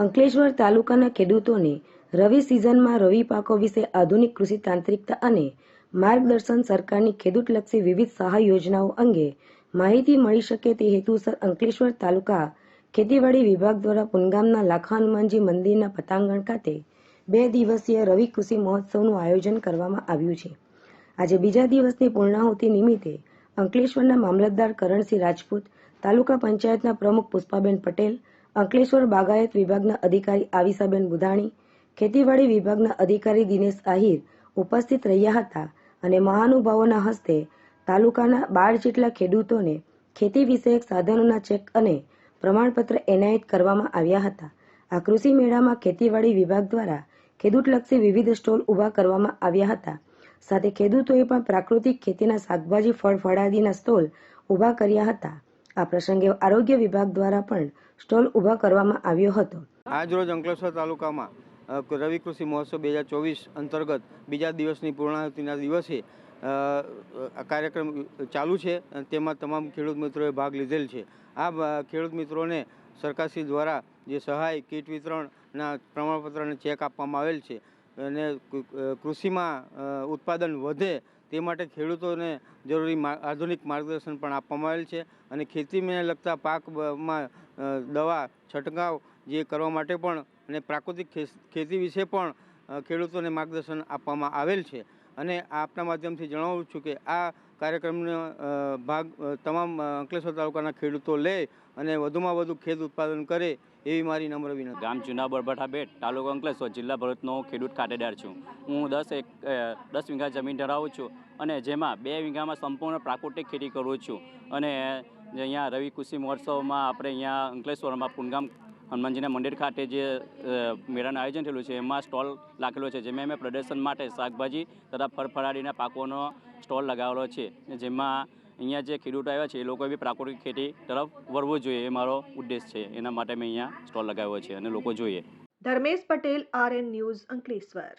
અંકલેશ્વર તાલુકાના ખેડૂતોને રવિ સિઝનમાં રવિ પાકો વિશે આધુનિક કૃષિ તાંત્રિકતા અને માર્ગદર્શન સરકારની ખેડૂતલક્ષી વિવિધ સહાય યોજનાઓ અંગે માહિતી મળી શકે તે હેતુસર અંકલેશ્વર તાલુકા ખેતીવાડી વિભાગ દ્વારા પુનગામના લાખા હનુમાનજી મંદિરના પતાંગણ ખાતે બે દિવસીય રવિ કૃષિ મહોત્સવનું આયોજન કરવામાં આવ્યું છે. આજે બીજા દિવસની પૂર્ણાહુતિ નિમિત્તે અંકલેશ્વરના મામલતદાર કરણસિંહ રાજપૂત, તાલુકા પંચાયતના પ્રમુખ પુષ્પાબેન પટેલ અંકલેશ્વર બાગાયત વિભાગના અધિકારી આવિસાબેન બુધાણી, ખેતીવાડી વિભાગના અધિકારી દિનેશ આહિર ઉપસ્થિત રહ્યા હતા અને મહાનુભાવોના હસ્તે તાલુકાના બાર જેટલા ખેડૂતોને ખેતી વિષયક સાધનોના ચેક અને પ્રમાણપત્ર એનાયત કરવામાં આવ્યા હતા. આ કૃષિ મેળામાં ખેતીવાડી વિભાગ દ્વારા ખેડૂતલક્ષી વિવિધ સ્ટોલ ઊભા કરવામાં આવ્યા હતા. સાથે ખેડૂતોએ પણ પ્રાકૃતિક ખેતીના શાકભાજી ફળ ફળાદીના સ્ટોલ ઊભા કર્યા હતા. આ પ્રસંગે આરોગ્ય વિભાગ દ્વારા પણ સ્ટોલ ઊભા કરવામાં આવ્યો હતો. આજરોજ અંકલેશ્વર તાલુકામાં રવિ કૃષિ મહોત્સવ બે હજાર ચોવીસ અંતર્ગત બીજા દિવસની પૂર્ણાહુતિના દિવસે કાર્યક્રમ ચાલુ છે તેમાં તમામ ખેડૂત મિત્રોએ ભાગ લીધેલ છે. આ ખેડૂત મિત્રોને સરકારશ્રી દ્વારા જે સહાય, કીટ વિતરણના પ્રમાણપત્રને ચેક આપવામાં આવેલ છે અને કૃષિમાં ઉત્પાદન વધે તે માટે ખેડૂતોને જરૂરી આધુનિક માર્ગદર્શન પણ આપવામાં આવેલ છે અને ખેતીને લગતા પાકમાં દવા, છંટકાવ જે કરવા માટે પણ અને પ્રાકૃતિક ખેતી વિશે પણ ખેડૂતોને માર્ગદર્શન આપવામાં આવેલ છે. અને આપના માધ્યમથી જણાવું છું કે આ કાર્યક્રમનો ભાગ તમામ અંકલેશ્વર તાલુકાના ખેડૂતો લે અને વધુમાં વધુ ખેત ઉત્પાદન કરે એવી મારી નમ્ર વિનંતી. ગામ જૂના બરબઠા બેટ, તાલુકો અંકલેશ્વર, જિલ્લા ભરતનો ખેડૂત ખાતેદાર છું. હું દસ એક દસ વીઘા જમીન ધરાવું છું અને જેમાં બે વીઘામાં સંપૂર્ણ પ્રાકૃતિક ખેતી કરું છું. અને અહીંયા રવિ કૃષિ મહોત્સવમાં આપણે અહીંયા અંકલેશ્વરમાં પુનગામ હનુમાનજીના મંદિર ખાતે જે મેળાનું આયોજન થયેલું છે, એમાં સ્ટોલ લાગેલો છે. જેમાં મેં પ્રદર્શન માટે શાકભાજી તથા ફળફળાદીના પાકોનો સ્ટોલ લગાવેલો છે. જેમાં અહીંયા જે ખેડૂતો આવ્યા છે, એ લોકોએ બી પ્રાકૃતિક ખેતી તરફ વળવું જોઈએ. એ મારો ઉદ્દેશ છે. એના માટે મેં અહીંયા સ્ટોલ લગાવ્યો છે અને લોકો જોઈએ. Dharmesh Patel, RN news Ankleshwar.